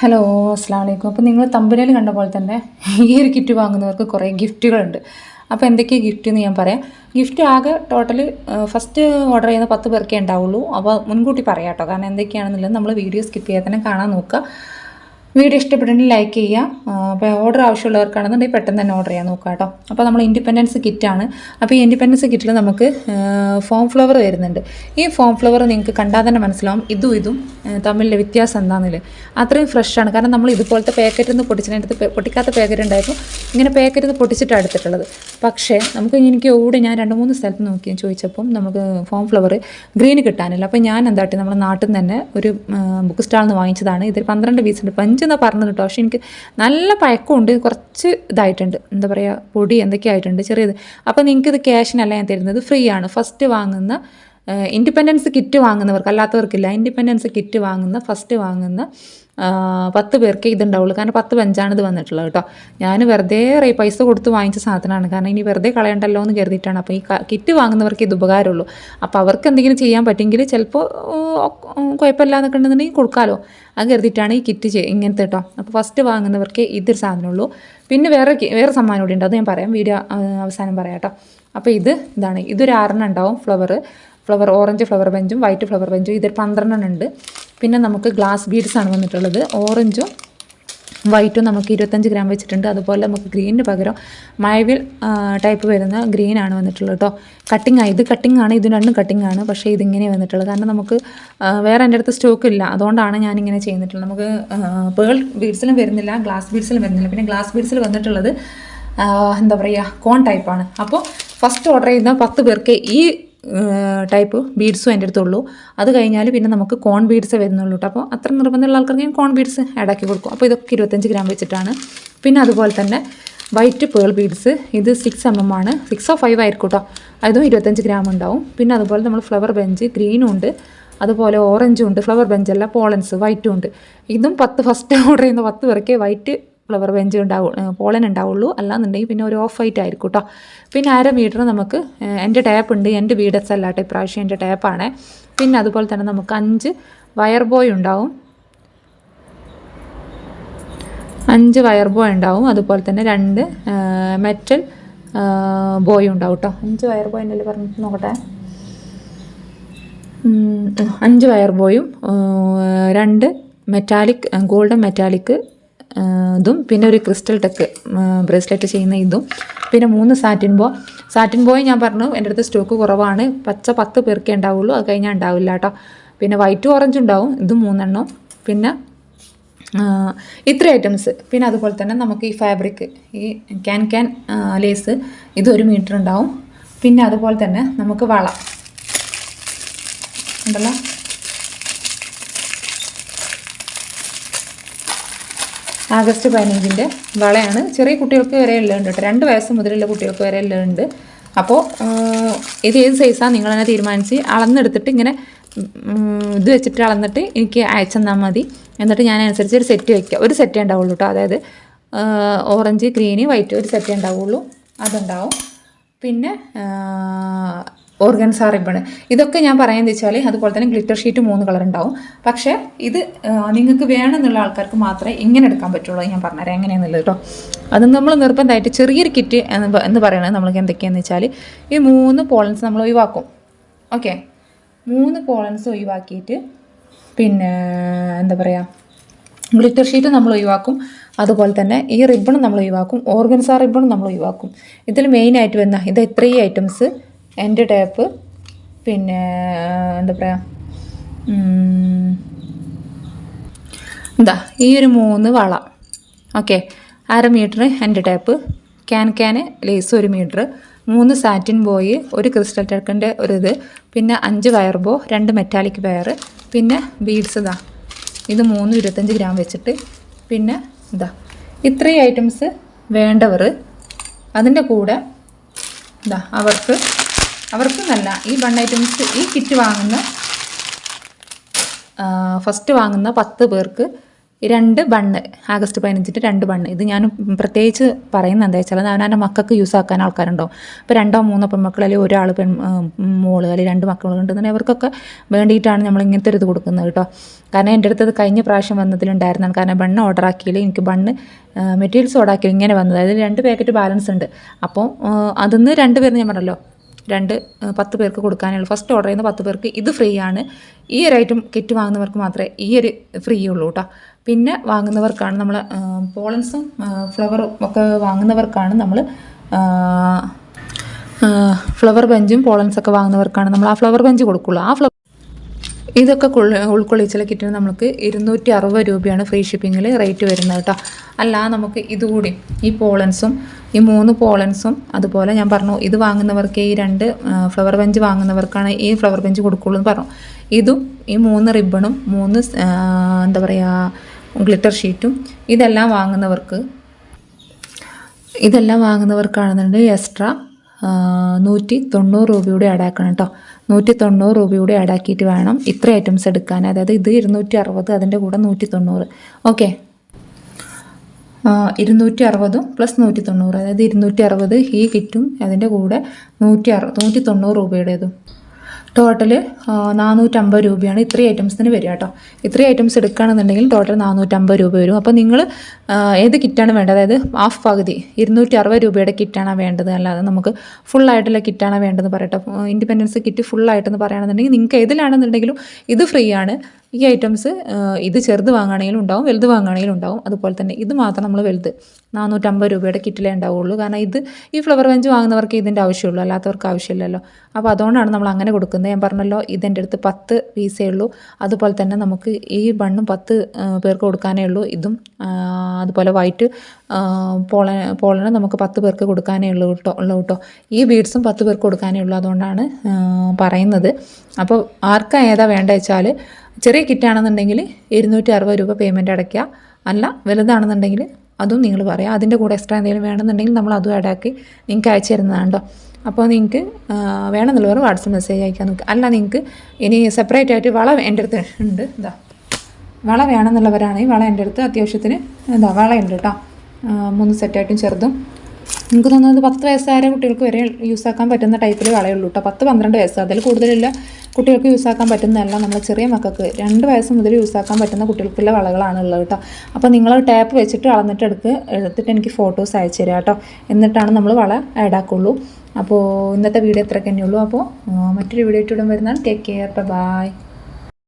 Hello അസ്സാം വലൈക്കും അപ്പോൾ നിങ്ങൾ തമ്പനയിൽ കണ്ട പോലെ തന്നെ ഈ ഒരു കിറ്റ് വാങ്ങുന്നവർക്ക് കുറേ ഗിഫ്റ്റുകളുണ്ട് അപ്പോൾ എന്തൊക്കെയാണ് ഗിഫ്റ്റ് എന്ന് ഞാൻ പറയാം. ഗിഫ്റ്റ് ആകെ ടോട്ടൽ ഫസ്റ്റ് ഓർഡർ ചെയ്യുന്ന പത്ത് പേർക്കേ ഉണ്ടാവുള്ളൂ. അപ്പോൾ മുൻകൂട്ടി പറയാം കേട്ടോ കാരണം എന്തൊക്കെയാണെന്നുള്ളത് നമ്മൾ വീഡിയോ സ്കിപ്പ് ചെയ്യാതെ തന്നെ കാണാൻ നോക്കുക. വീഡിയോ ഇഷ്ടപ്പെട്ടെങ്കിൽ ലൈക്ക് ചെയ്യുക. അപ്പോൾ ഓർഡർ ആവശ്യമുള്ളവർക്കാണെന്നുണ്ടെങ്കിൽ പെട്ടെന്ന് തന്നെ ഓർഡർ ചെയ്യാൻ നോക്കുക കേട്ടോ. അപ്പോൾ നമ്മൾ ഇൻഡിപെൻഡൻസ് കിറ്റാണ് അപ്പോൾ ഈ ഇൻഡിപെൻഡൻസ് കിറ്റിൽ നമുക്ക് ഫോം ഫ്ലവർ വരുന്നുണ്ട്. ഈ ഫോം ഫ്ലവർ നിങ്ങൾക്ക് കണ്ടാൽ തന്നെ മനസ്സിലാവും ഇതും ഇതും തമ്മിലെ വ്യത്യാസം എന്താണെന്നില്ല അത്രയും ഫ്രഷാണ് കാരണം നമ്മൾ ഇതുപോലത്തെ പാക്കറ്റിൽ നിന്ന് പൊട്ടിച്ചതിനടുത്ത് പൊട്ടിക്കാത്ത പാക്കറ്റ് ഉണ്ടായപ്പോൾ ഇങ്ങനെ പാക്കറ്റിൽ നിന്ന് പൊട്ടിച്ചിട്ടാണ് എടുത്തിട്ടുള്ളത് പക്ഷേ നമുക്ക് എനിക്ക് ഓടി ഞാൻ രണ്ട് മൂന്ന് സ്ഥലത്ത് നോക്കി ചോദിച്ചപ്പം നമുക്ക് ഫോം ഫ്ലവർ ഗ്രീൻ കിട്ടാനില്ല. അപ്പോൾ ഞാൻ എന്താട്ടി നമ്മുടെ നാട്ടിൽ നിന്ന് തന്നെ ഒരു ബുക്ക് സ്റ്റാളിൽ നിന്ന് വാങ്ങിച്ചതാണ്. ഇതിൽ പന്ത്രണ്ട് പീസുണ്ട് പഞ്ച് എന്നാ പറഞ്ഞത് കേട്ടോ പക്ഷെ എനിക്ക് നല്ല പഴക്കമുണ്ട് കുറച്ച് ഇതായിട്ടുണ്ട്. എന്താ പറയുക പൊടി എന്തൊക്കെ ആയിട്ടുണ്ട് ചെറിയത്. അപ്പോൾ നിങ്ങൾക്ക് ഇത് ക്യാഷിനല്ല ഞാൻ തരുന്നത് ഫ്രീ ആണ്. ഫസ്റ്റ് വാങ്ങുന്ന ഇൻഡിപെൻഡൻസ് കിറ്റ് വാങ്ങുന്നവർക്ക് അല്ലാത്തവർക്കില്ല ഇൻഡിപെൻഡൻസ് കിറ്റ് വാങ്ങുന്ന ഫസ്റ്റ് വാങ്ങുന്ന പത്ത് പേർക്ക് ഇതുണ്ടാവുള്ളൂ. കാരണം പത്ത് പഞ്ചാണ് ഇത് വന്നിട്ടുള്ളത് കേട്ടോ. ഞാൻ വെറുതെ റേ പൈസ കൊടുത്ത് വാങ്ങിച്ച സാധനമാണ്. കാരണം ഇനി വെറുതെ കളയണ്ടല്ലോ എന്ന് കരുതിയിട്ടാണ്. അപ്പോൾ ഈ കിറ്റ് വാങ്ങുന്നവർക്ക് ഇത് ഉപകാരമുള്ളൂ. അപ്പോൾ അവർക്ക് എന്തെങ്കിലും ചെയ്യാൻ പറ്റുമെങ്കിൽ ചിലപ്പോൾ കുഴപ്പമില്ല എന്നൊക്കെ ഉണ്ടെന്നുണ്ടെങ്കിൽ കൊടുക്കാമല്ലോ അത് കരുതിയിട്ടാണ് ഈ കിറ്റ് ഇങ്ങനത്തെ കേട്ടോ. അപ്പോൾ ഫസ്റ്റ് വാങ്ങുന്നവർക്ക് ഇതൊരു സാധനമുള്ളൂ. പിന്നെ വേറെ വേറെ സമ്മാനം കൂടി ഉണ്ട്. അത് ഞാൻ പറയാം. വീഡിയോ അവസാനം പറയാം കേട്ടോ. അപ്പോൾ ഇത് ഇതാണ്. ഇതൊരു ആറെണ്ണം ഉണ്ടാവും ഫ്ലവർ ഫ്ലവർ ഓറഞ്ച് ഫ്ലവർ ബെഞ്ചും വൈറ്റ് ഫ്ലവർ ബെഞ്ചും ഇതിൽ പന്ത്രണ്ടെണ്ണം ഉണ്ട് പിന്നെ നമുക്ക് ഗ്ലാസ് ബീഡ്സ് ആണ് വന്നിട്ടുള്ളത്. ഓറഞ്ചും വൈറ്റും നമുക്ക് ഇരുപത്തഞ്ച് ഗ്രാം വെച്ചിട്ടുണ്ട്. അതുപോലെ നമുക്ക് ഗ്രീനിന് പകരം മഴവിൽ ടൈപ്പ് വരുന്ന ഗ്രീനാണ് വന്നിട്ടുള്ളത് കേട്ടോ കട്ടിങ് ഇത് കട്ടിംഗ് ആണ് ഇത് രണ്ടും കട്ടിങ് ആണ് പക്ഷേ ഇതിങ്ങനെ വന്നിട്ടുള്ളത്. കാരണം നമുക്ക് വേറെ എന്റെ അടുത്ത് സ്റ്റോക്ക് ഇല്ല. അതുകൊണ്ടാണ് ഞാനിങ്ങനെ ചെയ്യുന്നിട്ടുള്ളത്. നമുക്ക് പേൾ ബീഡ്സിലും വരുന്നില്ല ഗ്ലാസ് ബീഡ്സിലും വരുന്നില്ല. പിന്നെ ഗ്ലാസ് ബീഡ്സിൽ വന്നിട്ടുള്ളത് എന്താ പറയുക കോൺ ടൈപ്പാണ്. അപ്പോൾ ഫസ്റ്റ് ഓർഡർ ചെയ്യുന്ന പത്ത് പേർക്ക് ഈ ടൈപ്പ് ബീഡ്സും എന്റെ അടുത്തുള്ളൂ അത് കഴിഞ്ഞാൽ പിന്നെ നമുക്ക് കോൺ ബീഡ്സ് വരുന്നുള്ളൂ കേട്ടോ അപ്പോൾ അത്ര നിർബന്ധമുള്ള ആൾക്കാർക്ക് ഞാൻ കോൺ ബീഡ്സ് ആഡാക്കി കൊടുക്കും. അപ്പോൾ ഇതൊക്കെ ഇരുപത്തഞ്ച് ഗ്രാം വെച്ചിട്ടാണ്. പിന്നെ അതുപോലെ തന്നെ വൈറ്റ് പേൾ ബീഡ്സ് ഇത് സിക്സ് എം എം ആണ്. സിക്സോ ഫൈവ് ആയിരിക്കും കേട്ടോ അതും ഇരുപത്തഞ്ച് ഗ്രാം ഉണ്ടാവും. പിന്നെ അതുപോലെ നമ്മൾ ഫ്ലവർ ബെഞ്ച് ഗ്രീനും ഉണ്ട്. അതുപോലെ ഓറഞ്ചും ഉണ്ട്. ഫ്ലവർ ബെഞ്ചല്ല പോളൻസ് വൈറ്റും ഉണ്ട്. ഇതും പത്ത് ഫസ്റ്റ് ഓർഡർ ചെയ്യുന്ന പത്ത് പേർക്ക് വൈറ്റ് ഫ്ലവർ ബെഞ്ച് ഉണ്ടാവും പോളൻ ഉണ്ടാവുള്ളൂ. അല്ലാന്നുണ്ടെങ്കിൽ പിന്നെ ഒരു ഓഫ് വൈറ്റ് ആയിരിക്കും കേട്ടോ പിന്നെ അര മീറ്റർ നമുക്ക് എന്റെ ടാപ്പ് ഉണ്ട്. എന്റെ വീഡസ് അല്ലാട്ടെ ഇപ്രാവശ്യം എന്റെ ടാപ്പാണ് പിന്നെ അതുപോലെ തന്നെ നമുക്ക് അഞ്ച് വയർ ബോയ് ഉണ്ടാവും. അഞ്ച് വയർ ബോയ് ഉണ്ടാവും. അതുപോലെ തന്നെ രണ്ട് മെറ്റൽ ബോയ് ഉണ്ടാവും കേട്ടോ അഞ്ച് വയർ ബോയ് എന്നല്ലേ പറഞ്ഞിട്ട് നോക്കട്ടെ. അഞ്ച് വയർ ബോയും രണ്ട് മെറ്റാലിക് ഗോൾഡൻ മെറ്റാലിക് ഇതും പിന്നെ ഒരു ക്രിസ്റ്റൽ ടെക്ക് ബ്രേസ്ലെറ്റ് ചെയ്യുന്ന ഇതും. പിന്നെ മൂന്ന് സാറ്റിൻ ബോ സാറ്റിൻ ബോയ് ഞാൻ പറഞ്ഞു എന്റെ അടുത്ത് സ്റ്റോക്ക് കുറവാണ്. പച്ച പത്ത് പേർക്കേ ഉണ്ടാവുള്ളൂ അത് കഴിഞ്ഞാൽ ഉണ്ടാവില്ല കേട്ടോ പിന്നെ വൈറ്റും ഓറഞ്ച് ഉണ്ടാവും ഇത് മൂന്നെണ്ണം. പിന്നെ ഇത്ര ഐറ്റംസ് പിന്നെ അതുപോലെ തന്നെ നമുക്ക് ഈ ഫാബ്രിക് ഈ ക്യാൻ ക്യാൻ ലേസ് ഇത് ഒരു മീറ്റർ ഉണ്ടാവും. പിന്നെ അതുപോലെ തന്നെ നമുക്ക് വള. ഉണ്ടല്ലോ? ആഗസ്റ്റ് പതിനഞ്ചിന്റെ വളയാണ്. ചെറിയ കുട്ടികൾക്ക് വരെ എല്ലാം ഉണ്ട് കേട്ടോ. രണ്ട് വയസ്സ് മുതലുള്ള കുട്ടികൾക്ക് വരെ എല്ലാം ഉണ്ട് അപ്പോൾ ഇത് ഏത് സൈസാണ് നിങ്ങൾ തന്നെ തീരുമാനിച്ച് അളന്നെടുത്തിട്ട് ഇങ്ങനെ ഇത് വെച്ചിട്ട് അളന്നിട്ട് എനിക്ക് അയച്ചെന്നാൽ മതി. എന്നിട്ട് ഞാൻ അനുസരിച്ച് ഒരു സെറ്റ് വയ്ക്കുക ഒരു സെറ്റേ ഉണ്ടാവുള്ളൂ കേട്ടോ. അതായത് ഓറഞ്ച് ഗ്രീന് വൈറ്റ് ഒരു സെറ്റേ ഉണ്ടാവുള്ളൂ. അതുണ്ടാവും. പിന്നെ ഓർഗൻസ റിബൺ ഇതൊക്കെ ഞാൻ പറയാന്ന് വെച്ചാൽ അതുപോലെ തന്നെ ഗ്ലിറ്റർ ഷീറ്റ് മൂന്ന് കളർ ഉണ്ടാവും. പക്ഷേ ഇത് നിങ്ങൾക്ക് വേണമെന്നുള്ള ആൾക്കാർക്ക് മാത്രമേ ഇങ്ങനെ എടുക്കാൻ പറ്റുള്ളൂ ഞാൻ പറഞ്ഞുതരാം. എങ്ങനെയാണെന്നുള്ളത് കേട്ടോ. അത് നമ്മൾ നിർബന്ധമായിട്ട് ചെറിയൊരു കിറ്റ് എന്ന് എന്ന് പറയുന്നത് നമ്മൾക്ക് എന്തൊക്കെയാണെന്ന് വെച്ചാൽ ഈ മൂന്ന് പോളൻസ് നമ്മൾ ഒഴിവാക്കും. ഓക്കെ മൂന്ന് പോളൻസ് ഒഴിവാക്കിയിട്ട് പിന്നെ എന്താ പറയുക ഗ്ലിറ്റർ ഷീറ്റ് നമ്മൾ ഒഴിവാക്കും. അതുപോലെ തന്നെ ഈ റിബണും നമ്മൾ ഒഴിവാക്കും. ഓർഗൻസ റിബണും നമ്മൾ ഒഴിവാക്കും. ഇതിൽ മെയിനായിട്ട് വരുന്ന ഇത് ഇത്രയും ഐറ്റംസ് എന്റെ ടാപ്പ്. പിന്നെ എന്താ പറയുക എന്താ ഈ ഒരു മൂന്ന് വള. ഓക്കെ അര മീറ്റർ എന്റെ ടാപ്പ്. ക്യാൻ ക്യാന് ലേസ് ഒരു മീറ്റർ മൂന്ന് സാറ്റിൻ ബോയ് ഒരു ക്രിസ്റ്റൽ ടെക്കിന്റെ ഒരു ഇത്. പിന്നെ അഞ്ച് വയർ ബോ രണ്ട് മെറ്റാലിക് വയർ. പിന്നെ ബീഡ്സ് ഇതാ. ഇത് മൂന്ന് ഇരുപത്തഞ്ച് ഗ്രാം വെച്ചിട്ട്. പിന്നെ ഇതാ ഇത്രയും ഐറ്റംസ് വേണ്ടവർ അതിന്റെ കൂടെ ഇതാ അവർക്ക് അവർക്ക് നല്ല ഈ ബൺ ഐറ്റംസ് ഈ കിറ്റ് വാങ്ങുന്ന ഫസ്റ്റ് വാങ്ങുന്ന പത്ത് പേർക്ക് രണ്ട് ബണ്ണ് ആഗസ്റ്റ് പതിനഞ്ചിന്റെ രണ്ട് ബണ്ണ്. ഇത് ഞാൻ പ്രത്യേകിച്ച് പറയുന്നത് എന്താ വെച്ചാൽ എന്റെ മക്കൾക്ക് യൂസ് ആക്കാൻ ആൾക്കാരുണ്ടാവും ഇപ്പോൾ രണ്ടോ മൂന്നോ പെൺമക്കൾ അല്ലെങ്കിൽ ഒരാൾ പെൺ മോൾ അല്ലെങ്കിൽ രണ്ട് മക്കളുണ്ടെന്നുണ്ടെങ്കിൽ അവർക്കൊക്കെ വേണ്ടിയിട്ടാണ് നമ്മൾ ഇങ്ങനത്തെ ഒരു ഇത് കൊടുക്കുന്നത് കേട്ടോ. കാരണം എന്റെ അടുത്തത് കഴിഞ്ഞ പ്രാവശ്യം വന്നതിലുണ്ടായിരുന്നാണ്. കാരണം ബണ്ണ് ഓർഡർ ആക്കിയിൽ എനിക്ക് ബണ്ണ് മെറ്റീരിയൽസ് ഓർഡർ ആക്കി ഇങ്ങനെ വന്നത്. അതായത് രണ്ട് പാക്കറ്റ് ബാലൻസ് ഉണ്ട്. അപ്പോൾ അതിന്ന് രണ്ട് പേര് ഞാൻ പറഞ്ഞല്ലോ രണ്ട് പത്ത് പേർക്ക് കൊടുക്കാനുള്ളൂ ഫസ്റ്റ് ഓർഡർ ചെയ്യുന്ന പത്ത് പേർക്ക് ഇത് ഫ്രീ ആണ് ഈ ഒരു ഐറ്റം കിറ്റ് വാങ്ങുന്നവർക്ക് മാത്രമേ ഈ ഒരു ഫ്രീ ഉള്ളൂ കേട്ടോ പിന്നെ വാങ്ങുന്നവർക്കാണ് നമ്മൾ പോളൻസും ഫ്ലവറും ഒക്കെ വാങ്ങുന്നവർക്കാണ് നമ്മൾ ഫ്ലവർ ബെഞ്ചും പോളൻസൊക്കെ വാങ്ങുന്നവർക്കാണ് നമ്മൾ ആ ഫ്ലവർ ബെഞ്ച് കൊടുക്കുള്ളൂ. ആ ഫ്ലവർ ഇതൊക്കെ ഉൾക്കൊള്ളിച്ച കിറ്റിന് നമുക്ക് ഇരുന്നൂറ്റി അറുപത് രൂപയാണ് ഫ്രീ ഷിപ്പിങ്ങിൽ റേറ്റ് വരുന്നത് കേട്ടോ. അല്ല നമുക്ക് ഇതുകൂടി ഈ പോളൻസും ഈ മൂന്ന് പോളൻസും അതുപോലെ ഞാൻ പറഞ്ഞു ഇത് വാങ്ങുന്നവർക്ക് ഈ രണ്ട് ഫ്ലവർ ബെഞ്ച് വാങ്ങുന്നവർക്കാണ് ഈ ഫ്ലവർ ബെഞ്ച് കൊടുക്കുള്ളൂ എന്ന് പറഞ്ഞു. ഇതും ഈ മൂന്ന് റിബണും മൂന്ന് എന്താ പറയുക ഗ്ലിറ്റർ ഷീറ്റും ഇതെല്ലാം വാങ്ങുന്നവർക്ക് ഇതെല്ലാം വാങ്ങുന്നവർക്കാണെന്നുണ്ടെങ്കിൽ എക്സ്ട്രാ നൂറ്റി തൊണ്ണൂറ് രൂപയുടെ ആഡാക്കണം കേട്ടോ. നൂറ്റി തൊണ്ണൂറ് രൂപയൂടെ ആഡാക്കിയിട്ട് വേണം ഇത്ര ഐറ്റംസ് എടുക്കാൻ. അതായത് ഇത് ഇരുന്നൂറ്റി അറുപത് അതിന്റെ കൂടെ നൂറ്റി തൊണ്ണൂറ് ഓക്കെ ഇരുന്നൂറ്റി അറുപതും പ്ലസ് നൂറ്റി തൊണ്ണൂറ് അതായത് ഇരുന്നൂറ്റി അറുപത് ഈ കിറ്റും അതിന്റെ കൂടെ നൂറ്റി അറു നൂറ്റി തൊണ്ണൂറ് രൂപയുടേതും. ടോട്ടൽ നാനൂറ്റമ്പത് രൂപയാണ് ഇത്രയും ഐറ്റംസിന് വരിക കേട്ടോ ഇത്രയും ഐറ്റംസ് എടുക്കുകയാണെന്നുണ്ടെങ്കിൽ ടോട്ടൽ നാനൂറ്റമ്പത് രൂപ വരും. അപ്പോൾ നിങ്ങൾ ഏത് കിറ്റാണ് വേണ്ടത്? അതായത് ഹാഫ് പകുതി ഇരുന്നൂറ്റി അറുപത് രൂപയുടെ കിറ്റാണ് വേണ്ടത്. അല്ലാതെ നമുക്ക് ഫുള്ളായിട്ടുള്ള കിറ്റാണ് വേണ്ടതെന്ന് പറയട്ടെ. ഇൻഡിപെൻഡൻസ് കിറ്റ് ഫുള്ളായിട്ടെന്ന് പറയുകയാണെന്നുണ്ടെങ്കിൽ നിങ്ങൾക്ക് ഏതിലാണെന്നുണ്ടെങ്കിലും ഇത് ഫ്രീ ആണ്. ഈ ഐറ്റംസ് ഇത് ചെറുത് വാങ്ങുകയാണെങ്കിലും ഉണ്ടാവും വലുത് വാങ്ങുകയാണെങ്കിലും ഉണ്ടാവും. അതുപോലെ തന്നെ ഇത് മാത്രം നമ്മൾ വലുത് നാനൂറ്റമ്പത് രൂപയുടെ കിറ്റിലേ ഉണ്ടാവുള്ളൂ. കാരണം ഇത് ഈ ഫ്ലവർ വെഞ്ച് വാങ്ങുന്നവർക്ക് ഇതിന്റെ ആവശ്യമുള്ളൂ അല്ലാത്തവർക്ക് ആവശ്യമില്ലല്ലോ. അപ്പോൾ അതുകൊണ്ടാണ് നമ്മൾ അങ്ങനെ കൊടുക്കുന്നത്. ഞാൻ പറഞ്ഞല്ലോ ഇതിന്റെ അടുത്ത് പത്ത് പീസേ ഉള്ളൂ. അതുപോലെ തന്നെ നമുക്ക് ഈ ബണ്ണും പത്ത് പേർക്ക് കൊടുക്കാനേ ഉള്ളൂ. ഇതും അതുപോലെ വൈറ്റ് പോള പോളന് നമുക്ക് പത്ത് പേർക്ക് കൊടുക്കാനേ ഉള്ളൂ കേട്ടോ ഉള്ളൂ കേട്ടോ. ഈ ബീഡ്സും പത്ത് പേർക്ക് കൊടുക്കാനേ ഉള്ളൂ അതുകൊണ്ടാണ് പറയുന്നത്. അപ്പോൾ ആർക്കാ ഏതാ വേണ്ടത് വെച്ചാൽ ചെറിയ കിറ്റാണെന്നുണ്ടെങ്കിൽ ഇരുന്നൂറ്റി അറുപത് രൂപ പേയ്മെന്റ് അടയ്ക്കുക. അല്ല വലുതാണെന്നുണ്ടെങ്കിൽ അതും നിങ്ങൾ പറയാം അതിന്റെ കൂടെ എക്സ്ട്രാ എന്തെങ്കിലും വേണമെന്നുണ്ടെങ്കിൽ നമ്മൾ അതും ആഡാക്കി നിങ്ങൾക്ക് അയച്ചു തരുന്നതാണ് കേട്ടോ അപ്പോൾ നിങ്ങൾക്ക് വേണമെന്നുള്ളവർ വാട്സപ്പ് മെസ്സേജ് അയക്കാൻ നോക്കുക അല്ല നിങ്ങൾക്ക് ഇനി സെപ്പറേറ്റ് ആയിട്ട് വള എന്റെ അടുത്ത് ഉണ്ട്. ഇതാ. വള വേണമെന്നുള്ളവരാണെങ്കിൽ വള എന്റെ അടുത്ത് അത്യാവശ്യത്തിന് എന്താ വളയുണ്ട് കേട്ടോ ആ, മൂന്ന് സെറ്റായിട്ടും ചെറുതും. എനിക്ക് തോന്നുന്നത് പത്ത് വയസ്സായ കുട്ടികൾക്ക് വരെ യൂസ് ആക്കാൻ പറ്റുന്ന ടൈപ്പിൽ വളയുള്ളൂ കേട്ടോ പത്ത് പന്ത്രണ്ട് വയസ്സ്. അതിൽ കൂടുതലില്ല കുട്ടികൾക്ക് യൂസ് ആക്കാൻ പറ്റുന്നതല്ല നമ്മൾ ചെറിയ മക്കൾക്ക്. രണ്ട് വയസ്സ് മുതൽ യൂസ് ആക്കാൻ പറ്റുന്ന കുട്ടികൾക്കുള്ള വളകളാണ് ഉള്ളത് കേട്ടോ അപ്പോൾ നിങ്ങൾ ടാപ്പ് വെച്ചിട്ട് അളന്നിട്ട് എടുക്ക്. എടുത്തിട്ട് എനിക്ക് ഫോട്ടോസ് അയച്ചു തരാം കേട്ടോ എന്നിട്ടാണ് നമ്മൾ വള ആഡ് ആക്കുള്ളൂ. അപ്പോൾ ഇന്നത്തെ വീഡിയോ ഇത്രയൊക്കെ തന്നെയുള്ളൂ. അപ്പോൾ മറ്റൊരു വീഡിയോ ഇട്ടിടും വരുന്നതാണ്. Take care bye